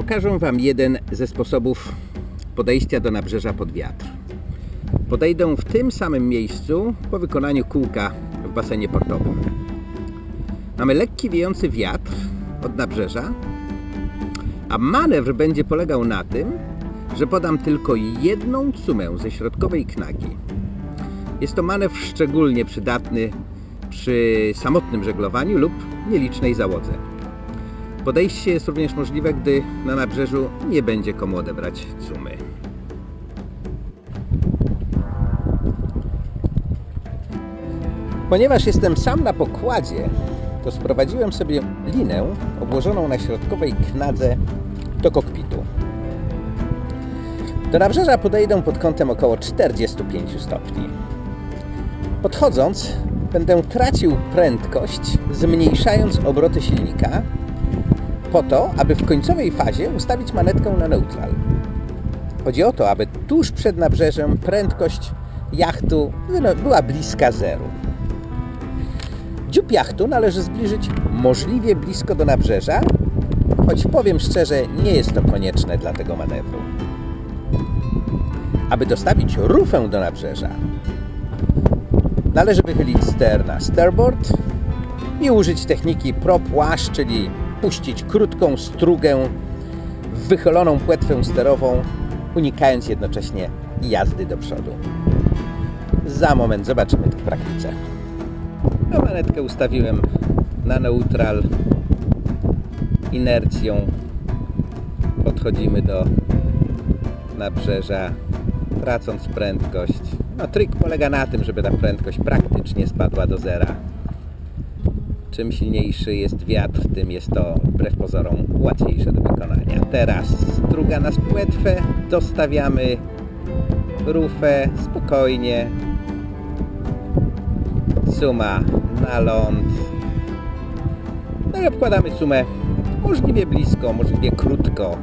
Pokażę Wam jeden ze sposobów podejścia do nabrzeża pod wiatr. Podejdę w tym samym miejscu po wykonaniu kółka w basenie portowym. Mamy lekki wiejący wiatr od nabrzeża, a manewr będzie polegał na tym, że podam tylko jedną cumę ze środkowej knagi. Jest to manewr szczególnie przydatny przy samotnym żeglowaniu lub nielicznej załodze. Podejście jest również możliwe, gdy na nabrzeżu nie będzie komu odebrać cumy. Ponieważ jestem sam na pokładzie, to sprowadziłem sobie linę obłożoną na środkowej knadze do kokpitu. Do nabrzeża podejdę pod kątem około 45 stopni. Podchodząc, będę tracił prędkość, zmniejszając obroty silnika, po to, aby w końcowej fazie ustawić manetkę na neutral. Chodzi o to, aby tuż przed nabrzeżem prędkość jachtu była bliska zeru. Dziób jachtu należy zbliżyć możliwie blisko do nabrzeża, choć powiem szczerze, nie jest to konieczne dla tego manewru. Aby dostawić rufę do nabrzeża, należy wychylić ster na starboard i użyć techniki prop wash, czyli puścić krótką strugę w wychyloną płetwę sterową, unikając jednocześnie jazdy do przodu. Za moment zobaczymy to w praktyce. Manetkę ustawiłem na neutral inercją. Podchodzimy do nabrzeża, tracąc prędkość. No, trik polega na tym, żeby ta prędkość praktycznie spadła do zera. Czym silniejszy jest wiatr, tym jest to wbrew pozorom łatwiejsze do wykonania. Teraz struga nas płetwę, dostawiamy rufę spokojnie. Suma na ląd. No i obkładamy sumę możliwie blisko, możliwie krótko.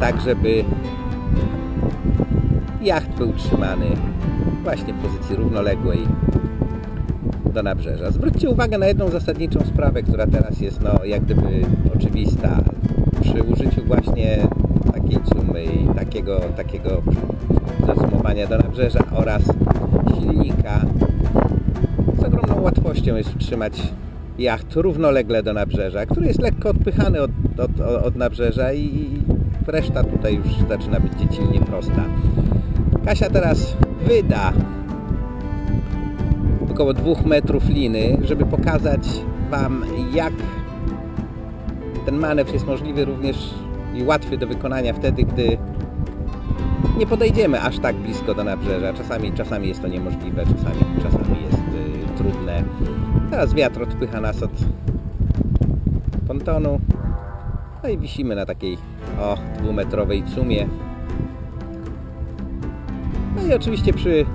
Tak, żeby jacht był trzymany właśnie w pozycji równoległej do nabrzeża. Zwróćcie uwagę na jedną zasadniczą sprawę, która teraz jest no, jak gdyby oczywista. Przy użyciu właśnie takiej cumy i takiego, takiego zazumowania do nabrzeża oraz silnika z ogromną łatwością jest utrzymać jacht równolegle do nabrzeża, który jest lekko odpychany od, od, od nabrzeża i reszta tutaj już zaczyna być dziecinnie prosta. Kasia teraz wyda około 2 metrów liny, żeby pokazać Wam jak ten manewr jest możliwy również i łatwy do wykonania wtedy, gdy nie podejdziemy aż tak blisko do nabrzeża. Czasami, czasami jest to niemożliwe, czasami, czasami jest y, trudne. Teraz wiatr odpycha nas od pontonu. No i wisimy na takiej o dwumetrowej cumie. No i oczywiście przy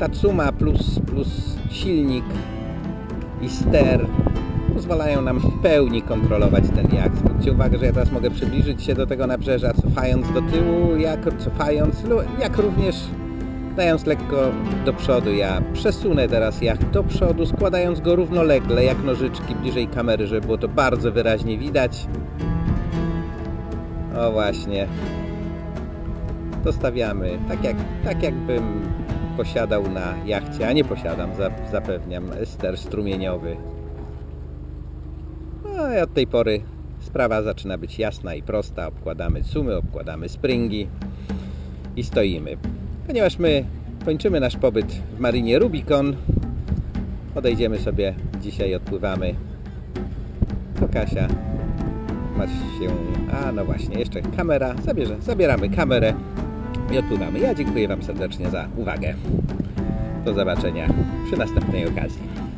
ta cuma plus, plus silnik i ster pozwalają nam w pełni kontrolować ten jacht. Zwróćcie uwagę, że ja teraz mogę przybliżyć się do tego nabrzeża, cofając do tyłu, jak cofając, no, jak również dając lekko do przodu. Ja przesunę teraz jacht do przodu, składając go równolegle, jak nożyczki bliżej kamery, żeby było to bardzo wyraźnie widać. O właśnie. Dostawiamy, tak, jak, tak jakbym posiadał na jachcie, a nie posiadam, zapewniam, ster strumieniowy. No i od tej pory sprawa zaczyna być jasna i prosta. Obkładamy sumy, obkładamy springi i stoimy. Ponieważ my kończymy nasz pobyt w marinie Rubicon, podejdziemy sobie, dzisiaj odpływamy do Kasia. Ma się, a no właśnie, jeszcze kamera, zabierze, zabieramy kamerę i odpływamy. Ja dziękuję Wam serdecznie za uwagę. Do zobaczenia przy następnej okazji.